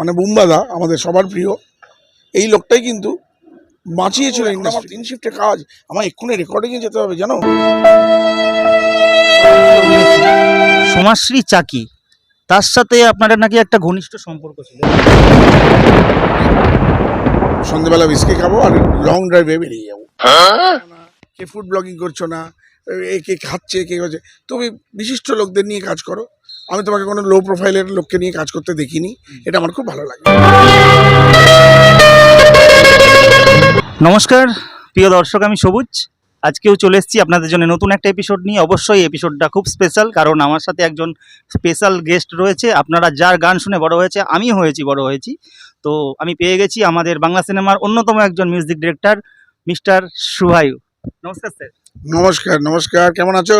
মানে বুম্বাদা আমাদের সবার প্রিয় এই লোকটাই কিন্তু বাঁচিয়েছিল ইন্ডাস্ট্রি তিন শিফটে কাজ আমার এক্ষুনি রেকর্ডিংয়ে যেতে হবে জানো? সমাজশ্রী চাকি তার সাথে আপনাদের নাকি একটা ঘনিষ্ঠ সম্পর্ক ছিল। সন্ধ্যেবেলা বিস্কি খাব আর লং ড্রাইভে বেরিয়ে যাব। কে ফুড ব্লগিং করছ না? এ কে খাচ্ছে কে করছে তুমি বিশিষ্ট লোকদের নিয়ে কাজ করো। আমি তোমাকে কোনো লো প্রোফাইলের লোককে নিয়ে কাজ করতে দেখিনি এটা আমার খুব ভালো লাগে। নমস্কার প্রিয় দর্শক আমি সবুজ। আজকেও চলে এসেছি আপনাদের জন্য নতুন একটা এপিসোড নিয়ে। অবশ্যই এপিসোডটা খুব স্পেশাল কারণ আমার সাথে একজন স্পেশাল গেস্ট রয়েছে। আপনারা যার গান শুনে বড় হয়েছে আমি হয়েছি বড় হয়েছি। তো আমি পেয়ে গেছি আমাদের বাংলা সিনেমার অন্যতম একজন মিউজিক ডিরেক্টর মিস্টার সুহায়ু। নমস্কার স্যার নমস্কার নমস্কার কেমন আছো?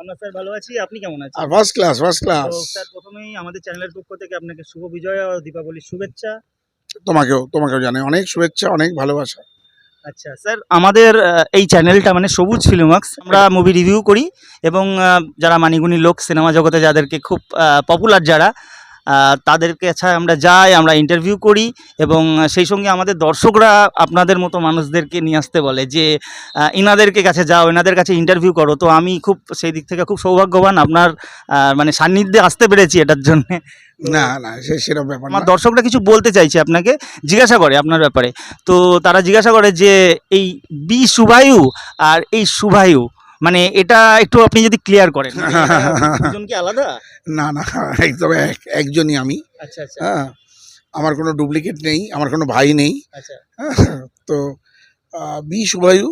আমরা স্যার ভালো আছি আপনি কেমন আছেন? First class first class sir প্রথমেই আমাদের চ্যানেলের পক্ষ থেকে আপনাকে শুভ বিজয় ও দীপাবলির শুভেচ্ছা। তোমাকেও তোমাকেও জানাই অনেক শুভেচ্ছা অনেক ভালোবাসা। আচ্ছা স্যার আমাদের এই চ্যানেলটা মানে সবুজ ফিল্মার্কস আমরা মুভি রিভিউ করি এবং যারা মানিগুনি লোক সিনেমা জগতে যাদেরকে খুব পপুলার যারা তাদের কাছে আমরা যাই আমরা ইন্টারভিউ করি এবং সেই সঙ্গে আমাদের দর্শকরা আপনাদের মতো মানুষদেরকে নিয়ে আসতে বলে যে ইনাদেরকে কাছে যাও এনাদের কাছে ইন্টারভিউ করো। তো আমি খুব সেই দিক থেকে খুব সৌভাগ্যবান আপনার মানে সান্নিধ্যে আসতে পেরেছি এটার জন্যে। না না সে সেরকম ব্যাপার আমার দর্শকরা কিছু বলতে চাইছে আপনাকে জিজ্ঞাসা করে আপনার ব্যাপারে। তো তারা জিজ্ঞাসা করে যে এই বি শুভায়ু আর এই শুভায়ু মানে এটা একটু আপনি যদি ক্লিয়ার করেন। দুজন কি আলাদা? না না একদম এক একজনই আমি। আচ্ছা আচ্ছা। হ্যাঁ আমার কোনো ডুপ্লিকেট নেই আমার কোনো ভাই নেই। আচ্ছা। হ্যাঁ, তো বি শুভায়ু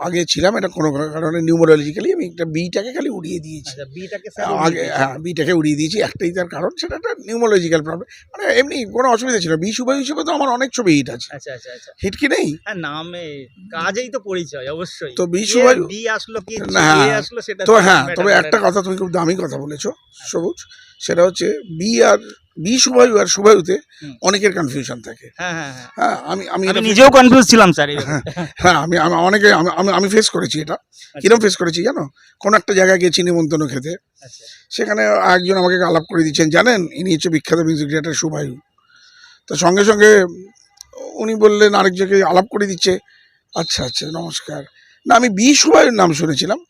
আগে ছিলাম এটা কোনো কারণে নিউমোরোলজিক্যালি আমি একটা বিটাকে খালি উড়িয়ে দিয়েছি। আচ্ছা আগে হ্যাঁ বিটাকে উড়িয়ে দিয়েছি একটাই তার কারণ সেটা একটা নিউমোলজিক্যাল প্রবলেম মানে এমনি কোনো অসুবিধা ছিল বি শুভায়ু হিসেবে তো আমার অনেক ছবি হিট আছে। আচ্ছা আচ্ছা আচ্ছা। হিট কি নেই? হ্যাঁ নামে কাজেই তো পরিচয় অবশ্যই। তো বি কে শুভায়ু- বি আসলো কি আসলো সেটা তো তো হ্যাঁ তবে একটা কথা তুমি খুব দামি কথা বলেছ সবুজ। সেটা হচ্ছে বি আর বি শুভায়ু আর হুম। অনেকের কনফিউশন থাকে। হ্যাঁ হ্যাঁ হ্যাঁ। হ্যাঁ আমি আমি নিজেও কনফিউজ ছিলাম স্যার হ্যাঁ আমি আমি অনেকে আমি- আমি ফেস করেছি এটা। কিরম ফেস করেছি জানো? কোন একটা জায়গায় গেছি নিমন্ত্রণ খেতে। আচ্ছা। সেখানে একজন আমাকে আলাপ করে দিচ্ছেন জানেন? ইনি হচ্ছে বিখ্যাত মিউজিক ডিরেক্টর সুবায়ু। তো সঙ্গে সঙ্গে উনি বললেন আরেকজনকে আলাপ করে দিচ্ছে। আচ্ছা আচ্ছা নমস্কার। না আমি বি সুবায়ুর নাম শুনেছিলাম।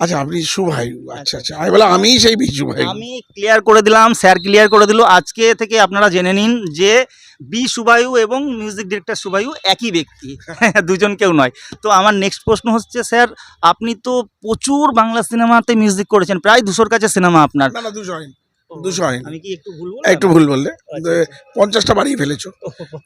আচ্ছা আপনি সুবায়ু আচ্ছা আচ্ছা। আমি বলে আমি সেই বি ভাই। আমি ক্লিয়ার করে দিলাম স্যার ক্লিয়ার করে দিল। আজকে থেকে আপনারা জেনে নিন যে বি সুবায়ু এবং মিউজিক ডিরেক্টর সুবায়ু একই ব্যক্তি। দুজন কেউ নয়। তো আমার নেক্সট প্রশ্ন হচ্ছে স্যার আপনি তো প্রচুর বাংলা সিনেমাতে মিউজিক করেছেন প্রায় দুশোর কাছে সিনেমা আপনার। না দুশো দুশো হয়নি আমি কি একটু ভুল একটু ভুল বললে। আচ্ছা, পঞ্চাশটা বাড়িয়ে ফেলেছো।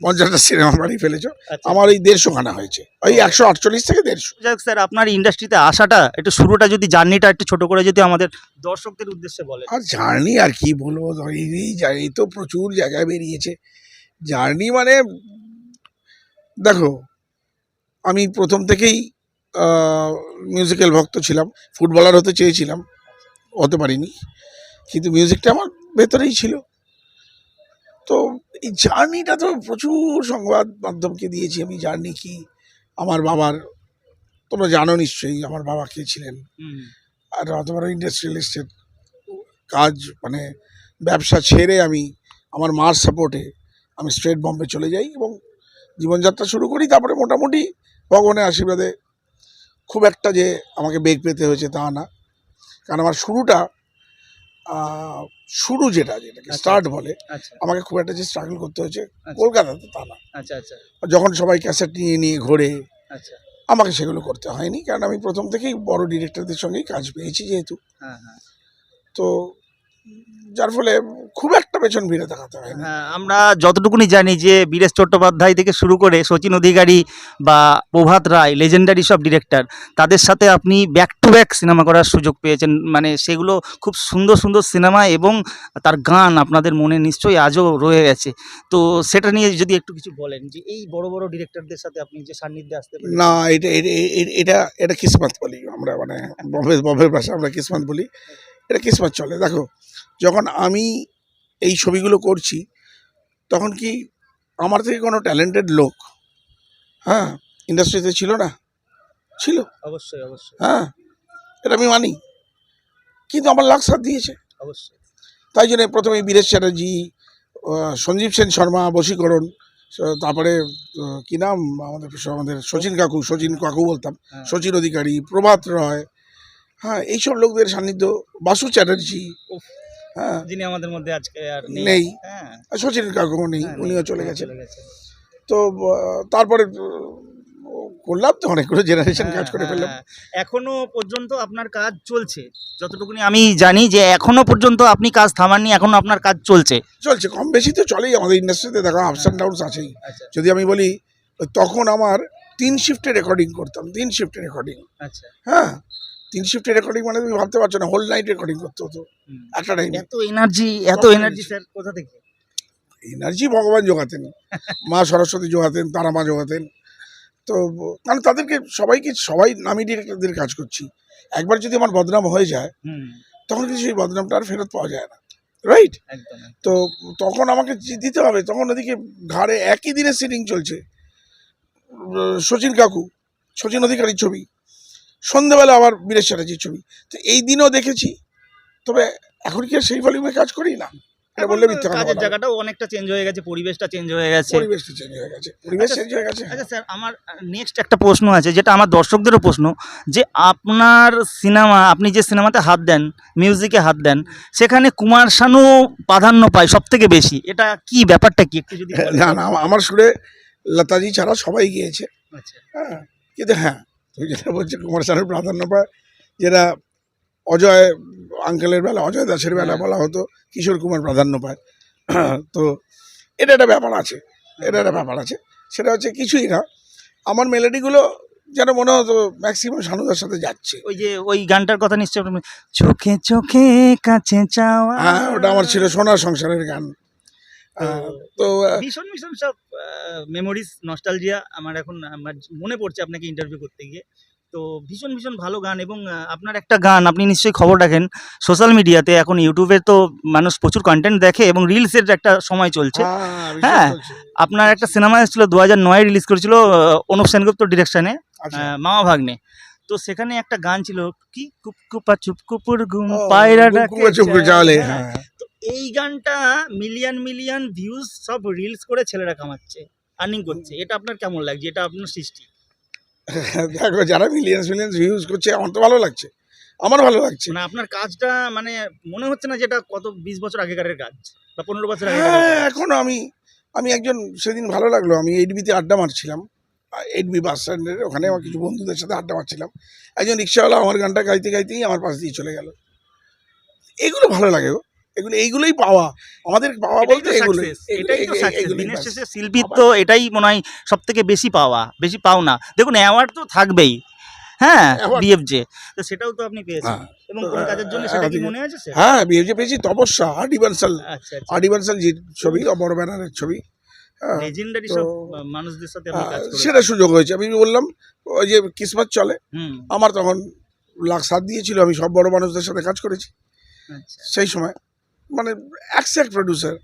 পঞ্চাশটা সিনেমা বাড়িয়ে ফেলেছো। আচ্ছা। আমার ওই দেড়শো খানা হয়েছে। ওই একশো আটচল্লিশ থেকে দেড়শো। যাক স্যার আপনার ইন্ডাস্ট্রিতে আসাটা একটু শুরুটা যদি জার্নিটা একটু ছোট করে যদি আমাদের দর্শকদের উদ্দেশ্যে বলে আর জার্নি আর কি বলব জার্নি তো প্রচুর জায়গায় বেরিয়েছে। জার্নি মানে দেখো আমি প্রথম থেকেই মিউজিক্যাল ভক্ত ছিলাম। ফুটবলার হতে চেয়েছিলাম। হতে পারিনি। কিন্তু মিউজিকটা আমার ভেতরেই ছিল। তো এই জার্নিটা তো প্রচুর সংবাদ মাধ্যমকে দিয়েছি আমি জার্নি কি আমার বাবার তোমরা জানো নিশ্চয়ই আমার বাবা কে ছিলেন। আর অত বড় ইন্ডাস্ট্রিয়ালিস্টের কাজ মানে ব্যবসা ছেড়ে আমি আমার মার সাপোর্টে আমি স্ট্রেট বম্বে চলে যাই এবং জীবনযাত্রা শুরু করি। তারপরে মোটামুটি ভগবানের আশীর্বাদে খুব একটা যে আমাকে বেগ পেতে হয়েছে তা না। কারণ আমার শুরুটা শুরু যেটা যেটাকে আচ্ছা, স্টার্ট বলে আচ্ছা। আমাকে খুব একটা যে স্ট্রাগল করতে হয়েছে আচ্ছা। কলকাতাতে তা না। আচ্ছা আচ্ছা। যখন সবাই ক্যাসেট নিয়ে নিয়ে ঘোরে আচ্ছা। আমাকে সেগুলো করতে হয়নি কারণ আমি প্রথম থেকেই বড় ডিরেক্টরদের সঙ্গেই কাজ পেয়েছি যেহেতু। হ্যাঁ হ্যাঁ। তো যার ফলে খুব একটা পেছন ভিড়ে তাকাতে হয় না হ্যাঁ আমরা যতটুকুনি জানি যে বীরেশ চট্টোপাধ্যায় থেকে শুরু করে সচিন অধিকারী বা প্রভাত রায় লেজেন্ডারি সব ডিরেক্টর তাদের সাথে আপনি ব্যাক টু ব্যাক সিনেমা করার সুযোগ পেয়েছেন। মানে সেগুলো খুব সুন্দর সুন্দর সিনেমা এবং তার গান আপনাদের মনে নিশ্চয়ই আজও রয়ে গেছে। তো সেটা নিয়ে যদি একটু কিছু বলেন যে এই বড় বড় ডিরেক্টরদের সাথে আপনি যে সান্নিধ্যে আসতে পারেন না এটা এটা এটা কিসমাত বলি আমরা মানে ববের ববের ভাষা আমরা কিসমত বলি এটা কিসমত চলে। দেখো যখন আমি এই ছবিগুলো করছি তখন কি আমার থেকে কোনো ট্যালেন্টেড লোক হ্যাঁ ইন্ডাস্ট্রিতে ছিল না? ছিল। অবশ্যই অবশ্যই। হ্যাঁ এটা আমি মানি। কিন্তু আমার লাখ সাথ দিয়েছে। অবশ্যই। তাই জন্য প্রথমে বীরেশ চ্যাটার্জি সঞ্জীব সেন শর্মা বশীকরণ তারপরে কি নাম আমাদের আমাদের সচিন কাকু সচিন কাকু বলতাম হ্যাঁ। সচিন অধিকারী প্রভাত রয় হ্যাঁ এইসব লোকদের সান্নিধ্য বাসু চ্যাটার্জি। হ্যাঁ। যিনি আমাদের মধ্যে আজকে আর নেই। হ্যাঁ। সচিন কাকুও নেই হ্যাঁ, উনিও চলে হ্যাঁ, গেছেন। তো তারপরে করলাম তো অনেকগুলো জেনারেশন কাজ করে হ্যাঁ, ফেললাম। হ্যাঁ। এখনও পর্যন্ত আপনার কাজ চলছে। যতটুকুনি আমি জানি যে এখনও পর্যন্ত আপনি কাজ থামাননি এখনও আপনার কাজ চলছে। চলছে কম বেশি তো চলেই আমাদের ইন্ডাস্ট্রিতে দেখো আপস অ্যান্ড ডাউনস আছেই। আচ্ছা। যদি আমি বলি তখন আমার তিন শিফটে রেকর্ডিং করতাম তিন শিফটে রেকর্ডিং আচ্ছা। হ্যাঁ। তিন শিফটে রেকর্ডিং মানে তুমি ভাবতে পারছ না হোল নাইট রেকর্ডিং করতে হতো। একটা টাইমে এত এনার্জি এত এনার্জি স্যার কোথা থেকে? এনার্জি ভগবান যোগাতেন মা সরস্বতী যোগাতেন তারা মা যোগাতেন তো কারণ তাদেরকে সবাইকে সবাই নামি ডিরেক্টরদের কাজ করছি। একবার যদি আমার বদনাম হয়ে যায় তখন কিন্তু সেই বদনামটা আর ফেরত পাওয়া যায় না। রাইট তো তখন আমাকে দিতে হবে তখন ওদিকে ঘাড়ে একই দিনে সিটিং চলছে। সচিন কাকু সচিন অধিকারীর ছবি। সন্ধেবেলা আবার বীরেশ চ্যাটার্জির ছবি। তো এই দিনও দেখেছি। তবে এখন কি আর সেই ভলিউমে কাজ করি? না। বললে মিথ্যে কাজের জায়গাটাও অনেকটা চেঞ্জ হয়ে গেছে পরিবেশটা চেঞ্জ হয়ে গেছে। পরিবেশটা চেঞ্জ হয়ে গেছে। পরিবেশ আচ্ছা, চেঞ্জ হয়ে গেছে আচ্ছা স্যার আমার নেক্সট একটা প্রশ্ন আছে যেটা আমার দর্শকদেরও প্রশ্ন যে আপনার সিনেমা আপনি যে সিনেমাতে হাত দেন মিউজিকে হাত দেন সেখানে কুমার শানু প্রাধান্য পায় সব থেকে বেশি। এটা কি ব্যাপারটা কি? একটু যদি না না আমা- আমার সুরে লতাজি ছাড়া সবাই গিয়েছে। আচ্ছা। হ্যাঁ কিন্তু হ্যাঁ তুমি যেটা বলছো কুমার শানুর প্রাধান্য পায় যেটা অজয় আঙ্কেলের বেলা অজয় দাসের বেলা হ্যাঁ। বলা হতো কিশোর কুমার প্রাধান্য পায়। তো এটা একটা ব্যাপার আছে এটা একটা ব্যাপার আছে। সেটা হচ্ছে কিছুই না আমার মেলোডিগুলো যেন মনে হতো ম্যাক্সিমাম সানুদার সাথে যাচ্ছে। ওই যে ওই গানটার কথা নিশ্চয় চোখে চোখে কাছে চাওয়া। হ্যাঁ ওটা আমার ছিল সোনার সংসারের গান। তো ভীষণ ভীষণ সব মেমোরিজ নস্টালজিয়া আমার এখন আমার মনে পড়ছে আপনাকে ইন্টারভিউ করতে গিয়ে। তো ভীষণ ভীষণ ভালো গান এবং আপনার একটা গান আপনি নিশ্চয়ই খবর রাখেন সোশ্যাল মিডিয়াতে এখন ইউটিউবে তো মানুষ প্রচুর কন্টেন্ট দেখে এবং রিলসের একটা সময় চলছে। হ্যাঁ, হ্যাঁ। আপনার একটা সিনেমা এসেছিল দু হাজার নয় রিলিজ করেছিল অনুপ সেনগুপ্ত ডিরেকশনে আচ্ছা। মামা ভাগ্নে। তো সেখানে একটা গান ছিল কি কুপ কুপা চুপ ঘুম পায়রা ডাকে গানটা মিলিয়ন মিলিয়ন ভিউজ সব রিলস করে ছেলেরা কামাচ্ছে আর্নিং করছে। এটা আপনার কেমন লাগছে? এটা আপনার সৃষ্টি? দেখো যারা মিলিয়ন্স মিলিয়ন্স ভিউজ করছে আমার তো ভালো লাগছে। আমার ভালো লাগছে। না আপনার কাজটা মানে মনে হচ্ছে না যেটা কত বিশ বছর আগেকারের কাজ বা পনেরো বছর আগেকার হ্যাঁ এখনও আমি আমি একজন সেদিন ভালো লাগল। আমি এইট বিতে আড্ডা মারছিলাম। এইট বি বাস স্ট্যান্ডের ওখানে আমার কিছু বন্ধুদের সাথে আড্ডা মারছিলাম। একজন রিক্সাওয়ালা আমার গানটা গাইতে গাইতেই আমার পাশ দিয়ে চলে গেল। এগুলো ভালো লাগে গো। এগুলো এইগুলোই পাওয়া। আমাদের পাওয়া বলতে এগুলো। এটাই তো দিনের শেষে শিল্পীর তো এটাই মনে হয় সব থেকে বেশি পাওয়া বেশি পাওনা দেখুন অ্যাওয়ার্ড তো থাকবেই। হ্যাঁ বিএফজে তো সেটাও তো আপনি পেয়েছেন। হ্যাঁ। এবং কোন কাজের জন্য সেটা কি আমাদের- মনে আছে হ্যাঁ বিএফজে পেয়েছি তপস্যা আচ্ছা আচ্ছা। যে ছবি বড় ব্যানারের ছবি। হ্যাঁ লেজেন্ডারি সব মানুষদের সাথে আপনি কাজ আহ, সেটা সুযোগ হয়েছে। আমি বললাম ওই যে কিসমত চলে আমার তখন লাখ সাত দিয়েছিল আমি সব বড় মানুষদের সাথে কাজ করেছি। আচ্ছা। সেই সময়। মানে একস্যাক্ট প্রডিউসার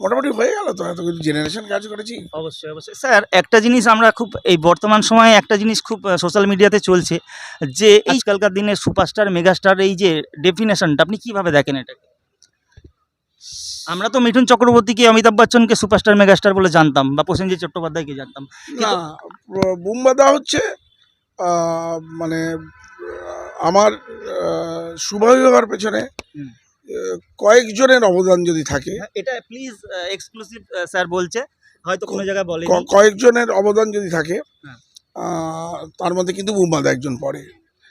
মোটামুটি হয়ে গেল তো এত কিছু জেনারেশন কাজ করেছি। অবশ্যই অবশ্যই। স্যার একটা জিনিস আমরা খুব এই বর্তমান সময়ে একটা জিনিস খুব সোশ্যাল মিডিয়াতে চলছে যে এই আজকালকার দিনে সুপারস্টার মেগাস্টার এই যে ডেফিনেশনটা আপনি কীভাবে দেখেন এটাকে? আমরা তো মিঠুন চক্রবর্তীকে অমিতাভ বচ্চনকে সুপারস্টার মেগাস্টার বলে জানতাম বা প্রসেনজিৎ চট্টোপাধ্যায়কে জানতাম। না বুম্বাদা হচ্ছে মানে আমার শুভাবি হওয়ার পেছনে কয়েকজনের অবদান যদি থাকে হ্যাঁ, এটা প্লিজ এক্সক্লুসিভ স্যার বলছে। হয়তো কোনো জায়গায় বলে কয়েকজনের অবদান যদি থাকে হ্যাঁ। তার মধ্যে কিন্তু বুম্বাদা একজন পড়ে।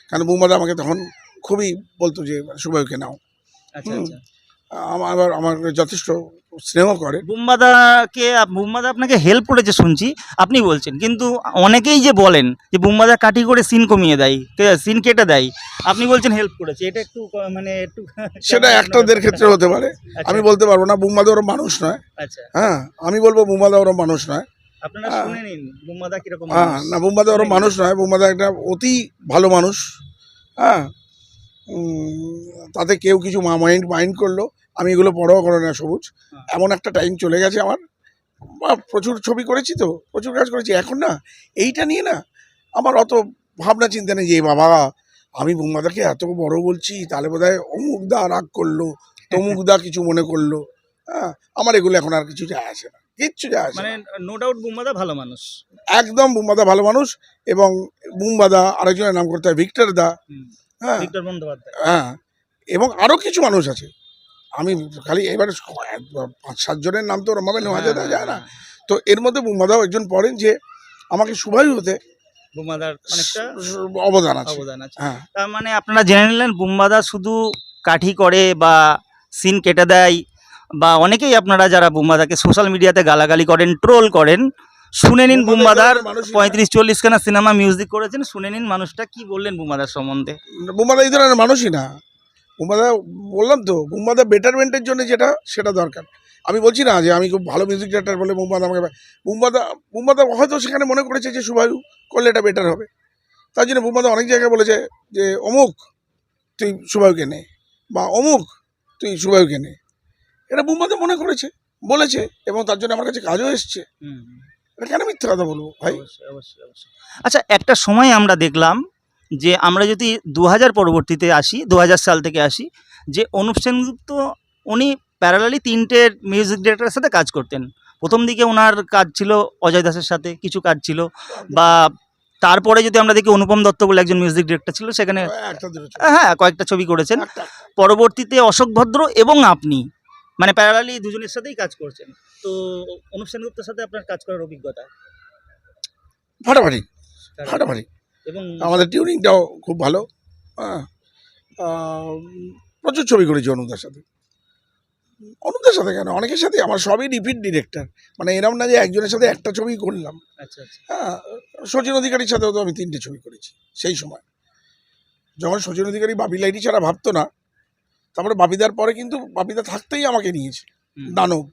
কারণ বুম্বাদা আমাকে তখন খুবই বলতো যে শুভাবিকে নাও। আচ্ছা। আচ্ছা। আমার আবার আমার যথেষ্ট স্নেহ করে। বুম্বাদাকে বুম্বাদা আপনাকে হেল্প করেছে শুনছি আপনি বলছেন। কিন্তু অনেকেই যে বলেন যে বুম্বাদা কাটি করে সিন কমিয়ে দেয় সিন কেটে দেয় আপনি বলছেন হেল্প করেছে। এটা একটু মানে একটু সেটা একটাদের ক্ষেত্রে হতে পারে। আচ্ছা, আমি বলতে পারব না বুম্বাদা ওরম মানুষ নয়। আচ্ছা। হ্যাঁ আমি বলব বুম্বাদা ওরম মানুষ নয়। আপনারা হ্যাঁ। শুনে নিন বুম্বাদা কীরকম হ্যাঁ না বুম্বাদা ওরম মানুষ নয় বুম্বাদা একটা অতি ভালো মানুষ। হ্যাঁ তাতে কেউ কিছু মাইন্ড মাইন্ড করল। আমি এগুলো পড়াও করে না সবুজ। হ্যাঁ। এমন একটা টাইম চলে গেছে আমার। বা প্রচুর ছবি করেছি তো প্রচুর কাজ করেছি। এখন না এইটা নিয়ে না আমার অত ভাবনা চিন্তা নেই যে বাবা আমি বুম্বাদাকে এত বড় বলছি তাহলে বোধ হয় অমুক দা রাগ করল তমুক দা কিছু মনে করল। হ্যাঁ আমার এগুলো এখন আর কিছু যায় আসে না কিচ্ছু যায় আসে মানে না। নো ডাউট বুম্বাদা ভালো মানুষ। একদম বুম্বাদা ভালো মানুষ এবং বুম্বাদা আরেকজনের নাম করতে হয় ভিক্টর দা। হ্যাঁ। ভিক্টর বন্দ্যোপাধ্যায়। হ্যাঁ এবং আরও কিছু মানুষ আছে। আমি খালি এবারে পাঁচ সাতজনের নাম তো ওরমভাবে নেওয়া না যায় না। তো এর মধ্যে বুম্বাদাও একজন পড়েন যে আমাকে সুভাই হতে বুম্বাদার অনেকটা অবদান আছে। অবদান আছে। হ্যাঁ। তার মানে আপনারা জেনে নিলেন বুম্বাদা শুধু কাঠি করে বা সিন কেটে দেয় বা অনেকেই আপনারা যারা বুম্বাদাকে সোশ্যাল মিডিয়াতে গালাগালি করেন ট্রোল করেন শুনে নিন বুম্বাদা বুম্বাদার। পঁয়ত্রিশ চল্লিশ খানা সিনেমা মিউজিক করেছেন শুনে নিন মানুষটা কি বললেন বুম্বাদার সম্বন্ধে। বুম্বাদা এই ধরনের মানুষই না। বুম্বাদা বললাম তো বুম্বাদা বেটারমেন্টের জন্য যেটা সেটা দরকার। আমি বলছি না যে আমি খুব ভালো মিউজিক ডাইরেক্টর বলে বুম্বাদা আমাকে বুম্বাদা বুম্বাদা হয়তো সেখানে মনে করেছে যে সুবায়ু করলে এটা বেটার হবে। তার জন্য বুম্বাদা অনেক জায়গায় বলেছে যে অমুক তুই সুবায়ুকে নে বা অমুক তুই সুবায়ুকে নে। এটা বুম্বাদা মনে করেছে বলেছে এবং তার জন্য আমার কাছে কাজও এসছে। এটা কেন মিথ্যে কথা বলব ভাই? অবশ্যই অবশ্যই অবশ্যই। আচ্ছা একটা সময় আমরা দেখলাম যে আমরা যদি দু হাজার পরবর্তীতে আসি দু হাজার সাল থেকে আসি যে অনুপ সেনগুপ্ত উনি প্যারালালি তিনটে মিউজিক ডিরেক্টরের সাথে কাজ করতেন। প্রথম দিকে ওনার কাজ ছিল অজয় দাসের সাথে কিছু কাজ ছিল। বা তারপরে যদি আমরা দেখি অনুপম দত্ত বলে একজন মিউজিক ডিরেক্টর ছিল সেখানে ছবি। হ্যাঁ কয়েকটা ছবি করেছেন। পরবর্তীতে অশোক ভদ্র এবং আপনি মানে প্যারালালি দুজনের সাথেই কাজ করছেন। তো অনুপ সেনগুপ্তের সাথে আপনার কাজ করার অভিজ্ঞতা? ফাটাফাটি ফাটাফাটি। এবং আমাদের টিউনিংটাও খুব ভালো। হ্যাঁ। প্রচুর ছবি করেছি অনুদার সাথে। অনুদার সাথে কেন? অনেকের সাথে আমার সবই রিপিট ডিরেক্টর মানে এরম না যে একজনের সাথে একটা ছবি করলাম। আচ্ছা আচ্ছা। হ্যাঁ সচিন অধিকারীর সাথেও তো আমি তিনটে ছবি করেছি সেই সময়। যখন সচিন অধিকারী বাপি লাইটি ছাড়া ভাবতো না তারপরে বাপিদার পরে কিন্তু বাপিদা থাকতেই আমাকে নিয়েছে। দানব।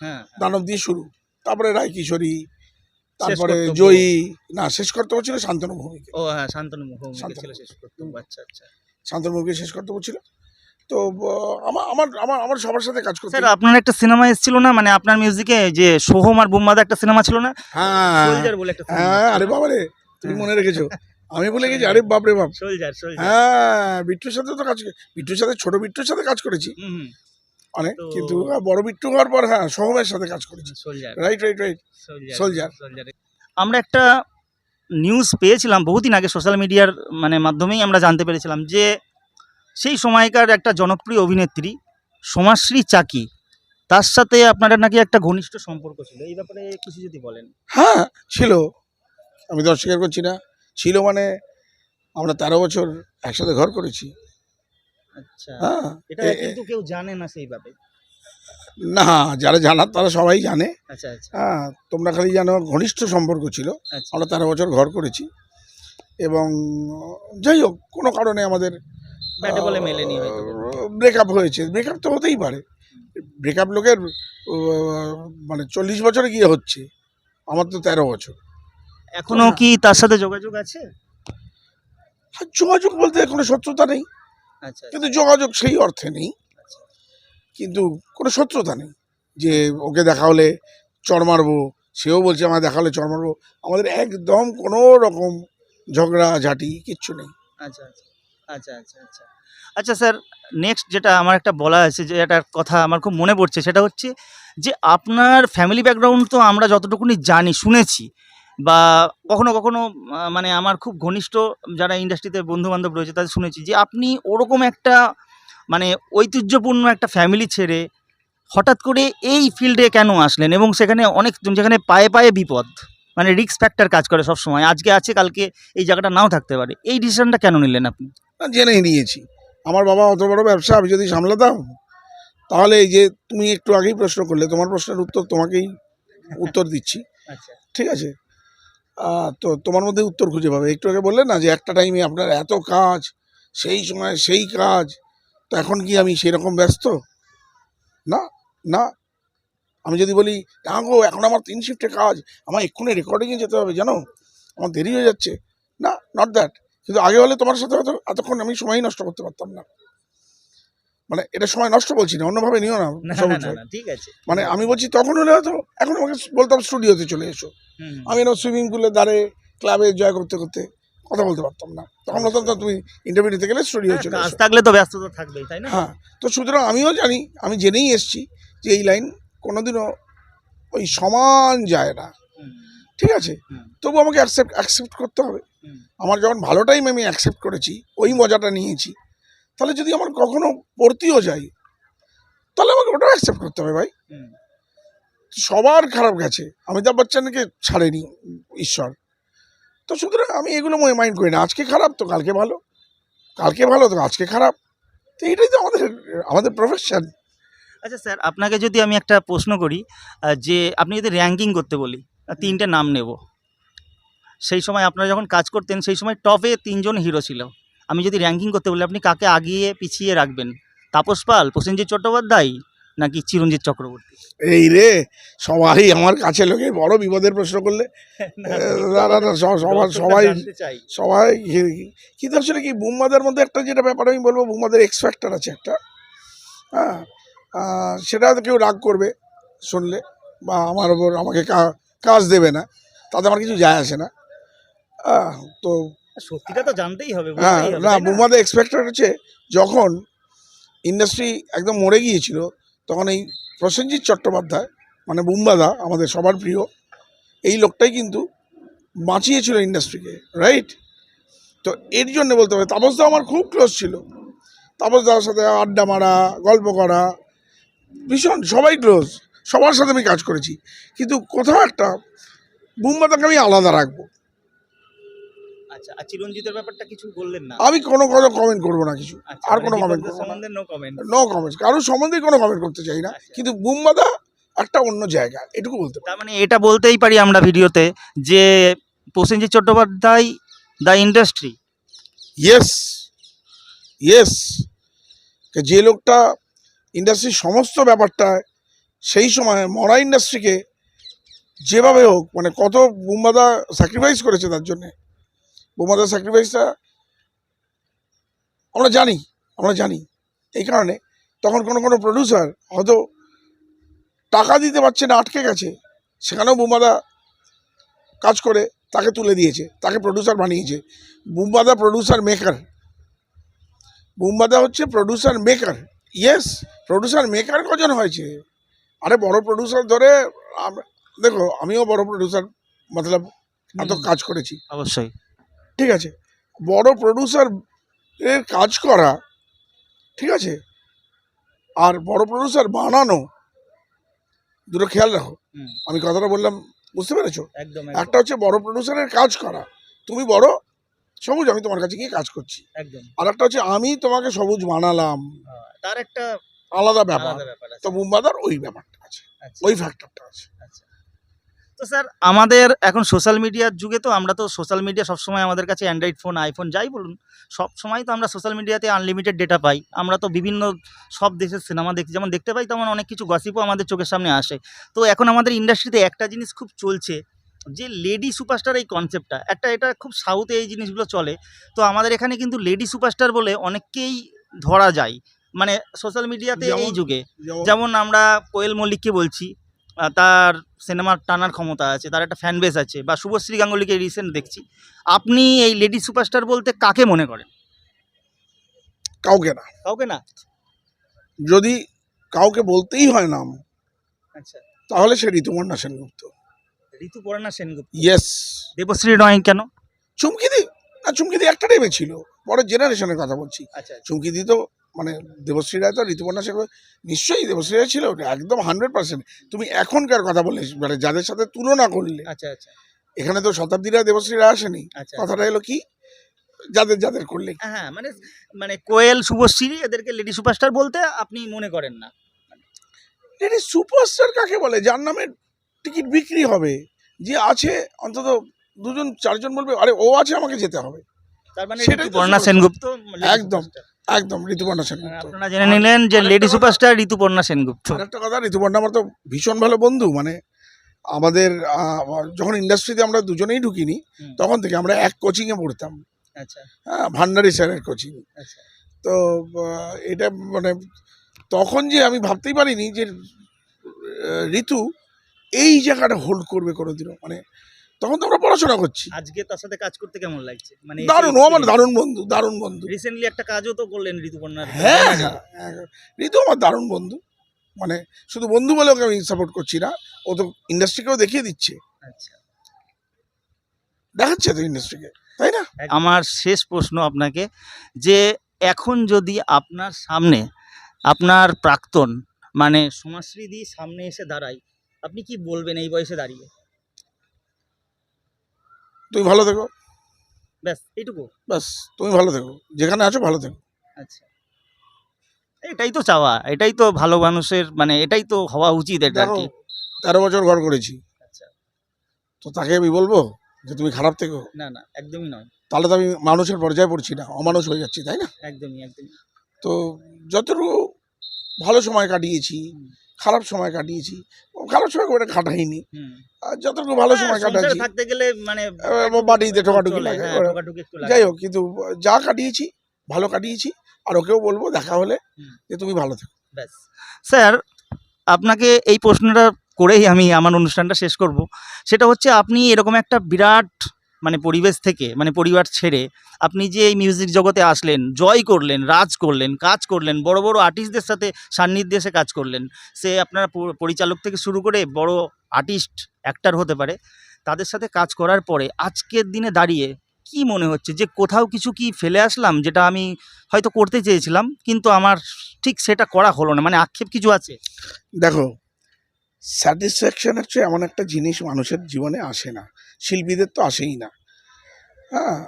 হ্যাঁ দানব দিয়ে শুরু। তারপরে রায় কিশোরী তারপরে জয়ী না শেষ কর্তব্য ছিল শান্তনু ভৌমিক। ও হ্যাঁ শান্তনু মুখোমুখি ছিল শেষ কর্তব্য আচ্ছা আচ্ছা। শান্তনু ভৌমিকের শেষ কর্তব্য ছিল। তো আমার আমার আমার আমার সবার সাথে কাজ করতে স্যার আপনার একটা সিনেমা এসেছিল না? মানে আপনার মিউজিকে যে সোহম আর বুম্বাদা একটা সিনেমা ছিল না? হ্যাঁ। সোলজার বলে একটা হ্যাঁ আরে বাবা রে তুমি মনে রেখেছো? আমি বলে গেছি আরে বাপ রে বাপ। সোলজার সোলজার হ্যাঁ বিট্টুর সাথে তো কাজ বিট্টুর সাথে ছোট বিট্টুর সাথে কাজ করেছি। অনেক। কিন্তু বড় বিট্টু হওয়ার পর হ্যাঁ সোহমের সাথে কাজ করেছি। রাইট রাইট রাইট সোলজার আমরা একটা নিউজ পেয়েছিলাম বহুদিন আগে সোশ্যাল মিডিয়ার মানে মাধ্যমেই আমরা জানতে পেরেছিলাম যে সেই সময়কার একটা জনপ্রিয় অভিনেত্রী সমাশ্রী চাকি তার সাথে আপনারা নাকি একটা ঘনিষ্ঠ সম্পর্ক ছিল। এই ব্যাপারে কিছু যদি বলেন। হ্যাঁ ছিল। আমি তো অস্বীকার করছি না। ছিল মানে আমরা তেরো বছর একসাথে ঘর করেছি। হ্যাঁ এটা কিন্তু কেউ জানে না সেইভাবে। না যারা জানার তারা সবাই জানে। আচ্ছা আচ্ছা। হ্যাঁ তোমরা খালি জানো ঘনিষ্ঠ সম্পর্ক ছিল। আচ্ছা। আমরা তেরো বছর ঘর করেছি। এবং যাই হোক কোনো কারণে আমাদের ব্রেকআপ হয়েছে। ব্রেকআপ তো হতেই পারে। ব্রেকআপ লোকের মানে চল্লিশ বছরে গিয়ে হচ্ছে। আমার তো তেরো বছর। এখনও কি তার সাথে যোগাযোগ আছে? আর যোগাযোগ বলতে কোনো শত্রুতা নেই। আচ্ছা কিন্তু যোগাযোগ সেই অর্থে নেই। আচ্ছা। কিন্তু কোনো শত্রুতা নেই যে ওকে দেখা হলে চড় মারবো সেও বলছে আমার দেখা হলে চড় মারবো। আমাদের একদম কোনো রকম ঝগড়া ঝাঁটি কিচ্ছু নেই। আচ্ছা আচ্ছা আচ্ছা আচ্ছা আচ্ছা। আচ্ছা স্যার নেক্সট যেটা আমার একটা বলা আছে যে একটা কথা আমার খুব মনে পড়ছে সেটা হচ্ছে যে আপনার ফ্যামিলি ব্যাকগ্রাউন্ড তো আমরা যতটুকুনি জানি শুনেছি। বা কখনো কখনো মানে আমার খুব ঘনিষ্ঠ যারা ইন্ডাস্ট্রিতে বন্ধু বান্ধব রয়েছে তাদের শুনেছি যে আপনি ওরকম একটা মানে ঐতিহ্যপূর্ণ একটা ফ্যামিলি ছেড়ে হঠাৎ করে এই ফিল্ডে কেন আসলেন? এবং সেখানে অনেক যেখানে পায়ে পায়ে বিপদ মানে রিস্ক ফ্যাক্টর কাজ করে সব সময় আজকে আছে কালকে এই জায়গাটা নাও থাকতে পারে এই ডিসিশনটা কেন নিলেন আপনি? জেনেই নিয়েছি। আমার বাবা অত বড় ব্যবসা আমি যদি সামলাতাম তাহলে এই যে তুমি একটু আগেই প্রশ্ন করলে তোমার প্রশ্নের উত্তর তোমাকেই উত্তর দিচ্ছি। আচ্ছা। ঠিক আছে? তো তোমার মধ্যে উত্তর খুঁজে পাবে। একটু আগে বললে না যে একটা টাইমে আপনার এত কাজ, সেই সময় সেই কাজ, তো এখন কি আমি সেরকম ব্যস্ত? না না। আমি যদি বলি, না এখন আমার তিন শিফটে কাজ আমার এক্ষুনি রেকর্ডিংয়ে যেতে হবে, জানো? আমার দেরি হয়ে যাচ্ছে। না নট দ্যাট কিন্তু আগে হলে তোমার সাথে হয়তো এতক্ষণ আমি সময়ই নষ্ট করতে পারতাম না। মানে এটা সময় নষ্ট বলছি না অন্যভাবে নিও না ঠিক আছে। মানে আমি বলছি তখন হলে হয়তো এখন আমাকে বলতাম স্টুডিওতে চলে এসো। আমি এরকম সুইমিং পুলের দ্বারে ক্লাবে জয় করতে করতে কথা বলতে পারতাম না। তখন বলতাম তো তুমি ইন্টারভিউ নিতে গেলে স্টুডিও হ্যাঁ, চলে কাজ থাকলে তো ব্যস্ততা থাকবেই তাই না? হ্যাঁ তো সুতরাং আমিও জানি আমি জেনেই এসছি যে এই লাইন কোনোদিনও ওই সমান যায় না। ঠিক আছে। তবু আমাকে অ্যাকসেপ্ট অ্যাকসেপ্ট করতে হবে। আমার যখন ভালো টাইম আমি অ্যাকসেপ্ট করেছি ওই মজাটা নিয়েছি। তাহলে যদি আমার কখনো পড়তেও যাই তাহলে আমাকে ওটা অ্যাকসেপ্ট করতে হবে ভাই। সবার খারাপ গেছে। অমিতাভ বচ্চনকে ছাড়েনি ঈশ্বর। তো সুতরাং আমি এগুলো মাইন্ড করি না। আজকে খারাপ তো কালকে ভালো। কালকে ভালো তো আজকে খারাপ। তো এটাই তো আমাদের আমাদের প্রফেশন আচ্ছা স্যার আপনাকে যদি আমি একটা প্রশ্ন করি যে আপনি যদি র্যাঙ্কিং করতে বলি তিনটে নাম নেব। সেই সময় আপনারা যখন কাজ করতেন সেই সময় টপে তিনজন হিরো ছিল। আমি যদি র্যাঙ্কিং করতে বলি আপনি কাকে আগিয়ে পিছিয়ে রাখবেন? তাপস পাল প্রসেনজিৎ চট্টোপাধ্যায় নাকি চিরঞ্জিত চক্রবর্তী? এই রে সবাই আমার কাছে লোকে বড় বিপদের প্রশ্ন করলে। সবাই সবাই ঘে- কিন্তু আসলে কি বুম্বাদের মধ্যে একটা যেটা ব্যাপার আমি বলব বুম্বাদের এক্স ফ্যাক্টর আছে একটা। হ্যাঁ সেটা কেউ রাগ করবে শুনলে বা আমার ওপর আমাকে কাজ দেবে না তাতে আমার কিছু যায় আসে না। তো সত্যিটা তো জানতেই হবে হ্যাঁ না না? বুম্বাদের হচ্ছে যখন ইন্ডাস্ট্রি একদম মরে গিয়েছিল তখন এই প্রসেনজিৎ চট্টোপাধ্যায় মানে বুম্বাদা আমাদের সবার প্রিয় এই লোকটাই কিন্তু বাঁচিয়েছিল ইন্ডাস্ট্রিকে রাইট তো এর জন্য বলতে হবে তাপসদা আমার খুব ক্লোজ ছিল। তাপসদার সাথে আড্ডা মারা গল্প করা ভীষণ সবাই ক্লোজ সবার সাথে আমি কাজ করেছি। কিন্তু কোথাও একটা বুম্বাদাকে আমি আলাদা রাখব। আচ্ছা আর চিরঞ্জিতের ব্যাপারটা কিছু বললেন না? আমি কোনো কমেন্ট করব না কিছু। আচ্ছা, আর কোনো দীপকদের সম্বন্ধে নো কমেন্ট নো কারোর সম্বন্ধে কোনো কমেন্ট করতে চাই না। আচ্ছা। কিন্তু বুম্বাদা একটা অন্য জায়গা এটুকু বলতে তার মানে এটা বলতেই পারি আমরা ভিডিওতে যে Prosenjit Chattopadhyay the industry yes yes যে লোকটা ইন্ডাস্ট্রির সমস্ত ব্যাপারটা সেই সময় মরা ইন্ডাস্ট্রিকে যেভাবে হোক মানে কত বুম্বাদা স্যাক্রিফাইস করেছে তার জন্যে। বুম্বাদা স্যাক্রিফাইসটা আমরা জানি আমরা জানি। এই কারণে তখন কোনো কোনো প্রডিউসার হয়তো টাকা দিতে পারছে না আটকে গেছে। সেখানেও বুম্বাদা কাজ করে তাকে তুলে দিয়েছে তাকে প্রডিউসার বানিয়েছে। বুম্বাদা প্রডিউসার মেকার বুম্বাদা হচ্ছে producer maker yes producer maker কজন হয়েছে? আরে বড় প্রডিউসার ধরে দেখো আমিও বড় প্রডিউসার মতলব এত। কাজ করেছি। অবশ্যই। ঠিক আছে? বড় প্রডিউসার এর কাজ করা ঠিক আছে? আর বড় প্রডিউসার বানানো দুটো খেয়াল রাখো। আমি কথাটা বললাম বুঝতে পেরেছ? একটা হচ্ছে বড় প্রডিউসারের কাজ করা। তুমি বড় সবুজ আমি তোমার কাছে গিয়ে কাজ করছি। আর একটা হচ্ছে আমি তোমাকে সবুজ বানালাম। আহ, তার একটা আলাদা ব্যাপার। তো মুম্বাদার ওই ব্যাপারটা আছে। আচ্ছা, ওই ফ্যাক্টরটা আছে। আচ্ছা। তো স্যার আমাদের এখন সোশ্যাল মিডিয়ার যুগে তো আমরা তো সোশ্যাল মিডিয়া সবসময় আমাদের কাছে অ্যান্ড্রয়েড ফোন আইফোন যাই বলুন সব সময় তো আমরা সোশ্যাল মিডিয়াতে আনলিমিটেড ডেটা পাই। আমরা তো বিভিন্ন সব দেশের সিনেমা দেখি যেমন দেখতে পাই তেমন অনেক কিছু গসিপও আমাদের চোখের সামনে আসে। তো এখন আমাদের ইন্ডাস্ট্রিতে একটা জিনিস খুব চলছে যে লেডি সুপারস্টার এই কনসেপ্টটা একটা এটা খুব সাউথে এই জিনিসগুলো চলে। তো আমাদের এখানে কিন্তু লেডি সুপারস্টার বলে অনেককেই ধরা যায়। মানে সোশ্যাল মিডিয়াতে এই যুগে। যেমন আমরা কোয়েল মল্লিককে বলছি তার সিনেমার টানার ক্ষমতা আছে তার একটা ফ্যান বেস আছে বা শুভশ্রী গাঙ্গুলিকে রিসেন্ট দেখছি। আপনি এই লেডি সুপারস্টার বলতে কাকে মনে করেন? কাউকে না। কাউকে না? যদি কাউকে বলতেই হয় নাম আচ্ছা। তাহলে সে ঋতুপর্ণা সেনগুপ্ত। ঋতুপর্ণা সেনগুপ্ত? ইয়েস দেবশ্রী নয় কেন? চুমকিদি না চুমকিদি একটা টাইমে ছিল পরের জেনারেশনের কথা বলছি। আচ্ছা চুমকিদি তো মানে দেবশ্রী রায় তো ঋতুপর্ণা সেনগুপ্ত নিশ্চয়ই দেবশ্রী রায় ছিল একদম হান্ড্রেড পার্সেন্ট তুমি এখনকার কথা বলে মানে যাদের সাথে তুলনা করলে। আচ্ছা আচ্ছা। এখানে তো শতাব্দী রায় দেবশ্রী রায় আসেনি। আচ্ছা কথাটা এলো কি? যাদের যাদের করলে। হ্যাঁ মানে মানে কোয়েল শুভশ্রী এদেরকে লেডি সুপারস্টার বলতে আপনি মনে করেন না। এটি সুপারস্টার কাকে বলে? যার নামে টিকিট বিক্রি হবে। যে আছে অন্তত দুজন চারজন বলবে আরে ও আছে আমাকে যেতে হবে। তার মানে superstar। সেনগুপ্ত একদম। একদম ঋতুপর্ণা সেনগুপ্ত। আপনারা জেনে নিলেন যে লেডি সুপারস্টার ঋতুপর্ণা সেনগুপ্ত। একটা কথা ঋতুপর্ণা আমার তো ভীষণ ভালো বন্ধু মানে আমাদের যখন ইন্ডাস্ট্রিতে আমরা দুজনেই ঢুকিনি তখন থেকে আমরা এক কোচিংয়ে পড়তাম। আচ্ছা। হ্যাঁ ভান্ডারি স্যারের কোচিং আচ্ছা। তো এটা মানে তখন যে আমি ভাবতেই পারিনি যে ঋতু এই জায়গাটা হোল্ড করবে কোনোদিনও। মানে তখন তো আমরা পড়াশোনা করছি। আজকে তার সাথে কাজ করতে কেমন লাগছে? মানে দারুণ ও আমার দারুণ বন্ধু দারুণ বন্ধু। রিসেন্টলি একটা কাজও তো করলেন ঋতুপর্ণার হ্যাঁ হ্যাঁ হ্যাঁ। ঋতু আমার দারুণ বন্ধু। মানে শুধু বন্ধু বলে ওকে আমি সাপোর্ট করছি না ও তো ইন্ডাস্ট্রিকেও দেখিয়ে দিচ্ছে। আচ্ছা। দেখাচ্ছে তো ইন্ডাস্ট্রিকে তাই না? আমার শেষ প্রশ্ন আপনাকে যে এখন যদি আপনার সামনে আপনার প্রাক্তন মানে সমাজশ্রীদি সামনে এসে দাঁড়ায় আপনি কি বলবেন এই বয়সে দাঁড়িয়ে? তুমি ভালো থেকো। ব্যাস এইটুকু? ব্যাস তুমি ভালো থেকো। যেখানে আছো ভালো থেকো। আচ্ছা। এটাই তো চাওয়া এটাই তো ভালো মানুষের মানে এটাই তো হওয়া উচিত এটা আর কি। তেরো বছর ঘর করেছি। আচ্ছা। তো তাকে আমি বলব যে তুমি খারাপ থেকো। না না একদমই নয়। তাহলে তো আমি মানুষের পর্যায়ে পড়ছি না অমানুষ হয়ে যাচ্ছি তাই না? একদমই একদমই। তো যতটুকু ভালো সময় কাটিয়েছি। খারাপ সময় কাটিয়েছি। খারাপ সময় খুব একটা কাটাইনি। যতটুকু ভালো সময় হ্যাঁ, কাটাচ্ছি থাকতে গেলে মানে বাড়িতে ঠোকাঠুকি লাগে, হ্যাঁ, লাগে। যাই হোক কিন্তু যা কাটিয়েছি ভালো কাটিয়েছি আর ওকেও বলব দেখা হলে। যে তুমি ভালো থেকো। স্যার আপনাকে এই প্রশ্নটা করেই আমি আমার অনুষ্ঠানটা শেষ করব। সেটা হচ্ছে আপনি এরকম একটা বিরাট মানে পরিবেশ থেকে মানে পরিবার ছেড়ে আপনি যে এই মিউজিক জগতে আসলেন, জয় করলেন, রাজ করলেন, কাজ করলেন, বড় বড় আর্টিস্টদের সাথে সান্নিধ্যে এসে কাজ করলেন, সে আপনার পরিচালক থেকে শুরু করে বড় আর্টিস্ট অ্যাক্টার হতে পারে, তাদের সাথে কাজ করার পরে আজকের দিনে দাঁড়িয়ে কি মনে হচ্ছে যে কোথাও কিছু কি ফেলে আসলাম যেটা আমি হয়তো করতে চেয়েছিলাম, কিন্তু আমার ঠিক সেটা করা হলো না মানে আক্ষেপ কিছু আছে? দেখো স্যাটিসফ্যাকশন হচ্ছে এমন একটা জিনিস মানুষের জীবনে আসে না। শিল্পীদের তো আসেই না। হ্যাঁ?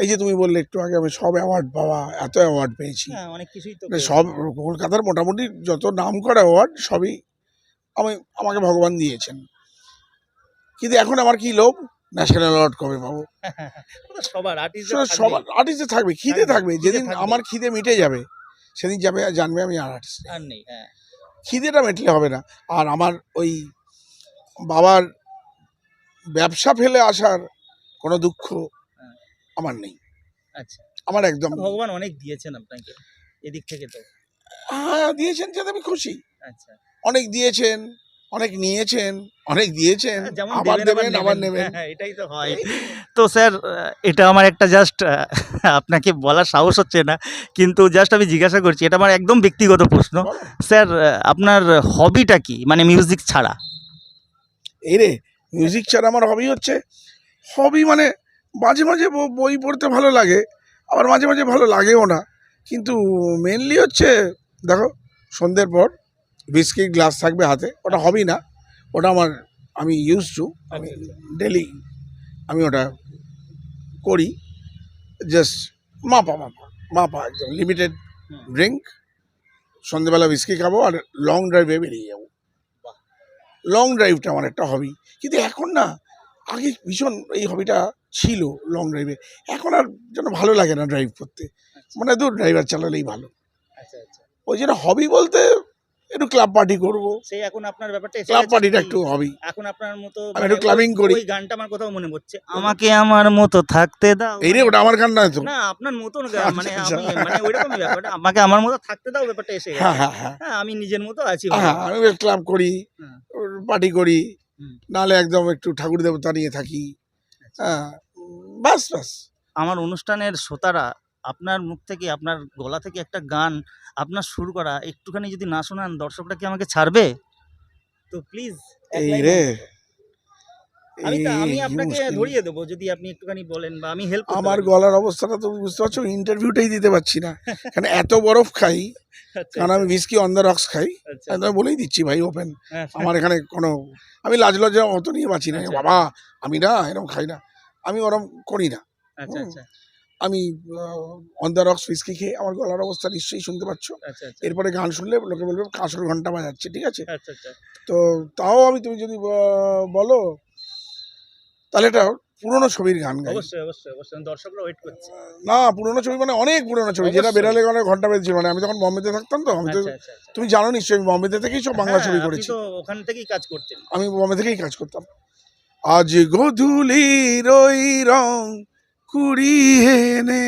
এই যে তুমি বললে একটু আগে আমি সব অ্যাওয়ার্ড পাওয়া এত অ্যাওয়ার্ড পেয়েছি। হ্যাঁ অনেক কিছুই তো মানে সব কলকাতার মোটামুটি যত নাম করা অ্যাওয়ার্ড সবই আমি আমাকে ভগবান দিয়েছেন। কিন্তু এখন আমার কি লোভ? ন্যাশনাল অ্যাওয়ার্ড কবে পাবো? সবার আর্টিস্ট সবার আর্টিস্টে থাকবে খিদে থাকবে, থাকবে। যেদিন আমার খিদে মিটে যাবে সেদিন যাবে জানবে আমি আর আর্টিস্ট আর নেই হ্যাঁ। খিদেটা মেটলে হবে না। আর আমার ওই বাবার ব্যবসা ফেলে আসার কোনো দুঃখ হ্যাঁ। আমার নেই। আচ্ছা। আমার একদম ভগবান অনেক দিয়েছেন আপনাকে এদিক থেকে তো। হ্যাঁ দিয়েছেন যাতে আমি খুশি। আচ্ছা। অনেক দিয়েছেন। অনেক নিয়েছেন অনেক দিয়েছেন হ্যাঁ, যেমন আবার দেবেন, দেবেন আবার নেবেন। হ্যাঁ, এটাই তো হয়। তো স্যার এটা আমার একটা জাস্ট আপনাকে বলার সাহস হচ্ছে না কিন্তু জাস্ট আমি জিজ্ঞাসা করছি এটা আমার একদম ব্যক্তিগত প্রশ্ন। স্যার আপনার হবিটা কি? মানে মিউজিক ছাড়া। এই রে মিউজিক ছাড়া আমার হবি হচ্ছে। হবি মানে মাঝে মাঝে বই পড়তে ভালো লাগে আবার মাঝে মাঝে ভালো লাগেও না। কিন্তু মেনলি হচ্ছে দেখো সন্ধ্যের পর বিস্কিট গ্লাস থাকবে হাতে ওটা হবি না। ওটা আমার আমি ইউজ টু আমি আচ্ছা, ডেলি আমি ওটা করি জাস্ট মাপা মাপা মাপা একদম। লিমিটেড ড্রিঙ্ক সন্ধ্যেবেলা বিস্কিট খাব আর লং ড্রাইভে বেরিয়ে যাব। লং ড্রাইভটা আমার একটা হবি কিন্তু এখন না আগে ভীষণ এই হবিটা ছিল লং ড্রাইভে এখন আর যেন ভালো লাগে না ড্রাইভ করতে। মানে দূর ড্রাইভার চালালেই ভালো। আচ্ছা আচ্ছা। ওই জন্য হবি বলতে একটু ক্লাব পার্টি করব। সেই এখন আপনার ব্যাপারটা ক্লাব পার্টিটা একটু হবি এখন আপনার মতো আমি একটু clubbing করি। ওই গানটা আমার কোথাও মনে পড়ছে। আমাকে আমার মতো থাকতে দাও। এই রে ওটা আমার গান না তো। না আপনার মতন আচ্ছা, মানে আচ্ছা। আমি মানে ওইরকমই ব্যাপারটা। আমাকে আমার মতো থাকতে দাও ব্যাপারটা এসে হ্যাঁ হ্যাঁ হ্যাঁ। হ্যাঁ আমি নিজের মতো আছি আমি ক্লাব করি। পার্টি করি। নাহলে একদম একটু ঠাকুর দেবতা নিয়ে থাকি। হ্যাঁ বাস বাস। আমার অনুষ্ঠানের শ্রোতারা আপনার মুখ থেকে আপনার গলা থেকে একটা গান আপনার সুর করা একটুখানি যদি না শোনান দর্শকরা কি আমাকে ছাড়বে? তো প্লিজ এই রে। আমি আমি আপনাকে ধরিয়ে দেবো যদি আপনি একটুখানি বলেন বা আমি হেল্প আমার গলার অবস্থাটা তুমি বুঝতে পারছ ইন্টারভিউটাই দিতে পারছি না। কারণ এত বরফ খাই কারণ আমি ভিস্কি অন দ্য রক্স খাই। আচ্ছা, আমি বলেই দিচ্ছি ভাই ওপেন হ্যাঁ, আমার এখানে কোনো আমি লাজ লজ্জা অত নিয়ে বাঁচি না। আচ্ছা। বাবা আমি না এরকম খাই না। আমি ওরম করি না। আচ্ছা আচ্ছা। আমি অন দ্য রক্স ফিস্কি খেয়ে আমার গলার অবস্থা নিশ্চয়ই শুনতে পাচ্ছ। আচ্ছা আচ্ছা। এরপরে গান শুনলে লোকে বলবে কাঁসর ঘণ্টা বাজাচ্ছে ঠিক আছে? আচ্ছা তো তাও আমি তুমি যদি বলো তাহলে এটা পুরোনো ছবির গান গাই। অবশ্যই অবশ্যই অবশ্যই। দর্শকরা ওয়েট করছে। না পুরোনো ছবি মানে অনেক পুরোনো ছবি যেটা। বেরালে অনেক ঘণ্টা বেজেছিল। মানে আমি তখন বম্বেতে থাকতাম তো আমি তো তুমি জানো নিশ্চয়ই আমি বম্বেতে থেকেই সব বাংলা হ্যাঁ, ছবি করেছি। তো ওখান থেকেই কাজ করতেন। আমি বম্বে থেকেই কাজ করতাম। আজ গধূলির রই রং কুড়িয়ে নে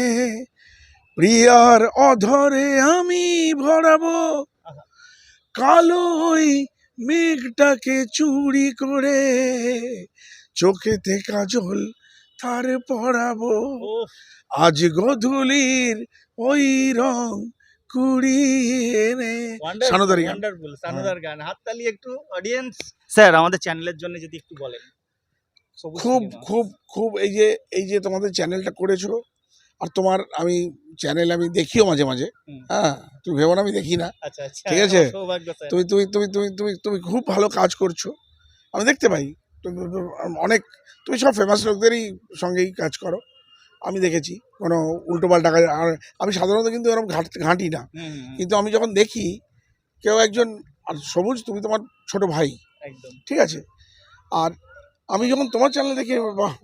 প্রিয়ার অধরে আমি ভরাবো। কালো ওই মেঘটাকে চুরি করে চোখেতে কাজল তার পরাবো। আজ গধূলির ওই রং কুড়িয়ে নে সানুদারি সানুদার গান। হাততালি একটু অডিয়েন্স স্যার আমাদের চ্যানেলের জন্য যদি একটু বলেন। খুব খুব খুব এই যে এই যে তোমাদের চ্যানেলটা করেছ আর তোমার আমি চ্যানেল আমি দেখিও মাঝে মাঝে। হ্যাঁ তুমি ভেবো না আমি দেখি না। আচ্ছা আচ্ছা। ঠিক আছে? তুমি তুমি তুমি তুমি তুমি তুমি খুব ভালো কাজ করছ। আমি দেখতে পাই। তুমি অনেক তুমি সব ফেমাস লোকদেরই সঙ্গেই কাজ করো। আমি দেখেছি। কোনো উল্টো পাল্টা কাজ আর আমি সাধারণত কিন্তু এরকম ঘাট ঘাঁটি না। কিন্তু আমি যখন দেখি কেউ একজন আর সবুজ তুমি তোমার ছোট ভাই। ঠিক আছে? আর আমি যখন তোমার চ্যানেল দেখে বাহ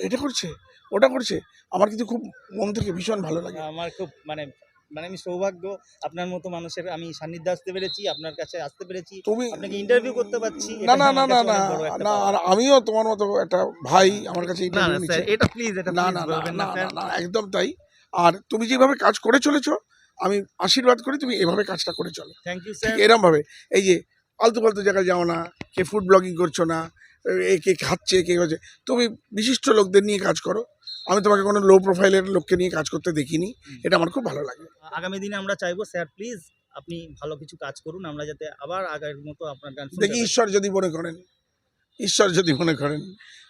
এটা করছে ওটা করছে আমার কিন্তু খুব মন থেকে ভীষণ ভালো লাগে। আমার খুব মানে মানে আমি সৌভাগ্য আপনার মতো মানুষের আমি সান্নিধ্যে আসতে পেরেছি আপনার কাছে আসতে পেরেছি তুমি আপনাকে ইন্টারভিউ করতে পারছি না না না না না না আর আমিও তোমার মতো একটা ভাই আমার কাছে না নিচ্ছে। এটা প্লিজ এটা না প্লিজ না না না একদম তাই। আর তুমি যেভাবে কাজ করে চলেছো আমি আশীর্বাদ করি তুমি এভাবে কাজটা করে চলো। থ্যাংক ইউ স্যার এরম ভাবে এই যে আলতু ফালতু জায়গায় যাও না কে ফুড ব্লগিং করছ না এ কে খাচ্ছে কে হচ্ছে তুমি বিশিষ্ট লোকদের নিয়ে কাজ করো। আমি তোমাকে কোনো লো প্রোফাইলের লোককে নিয়ে কাজ করতে দেখিনি। এটা আমার খুব ভালো লাগে। আগামী দিনে আমরা চাইব স্যার প্লিজ আপনি ভালো কিছু কাজ করুন। আমরা যাতে আবার আগের মতো আপনার গান দেখি ঈশ্বর যদি মনে করেন। ঈশ্বর যদি মনে করেন।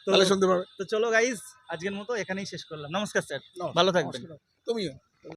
তাহলে শুনতে পাবে। তো চলো গাইজ আজকের মতো এখানেই শেষ করলাম। নমস্কার স্যার। ভালো থাকবেন। তুমিও।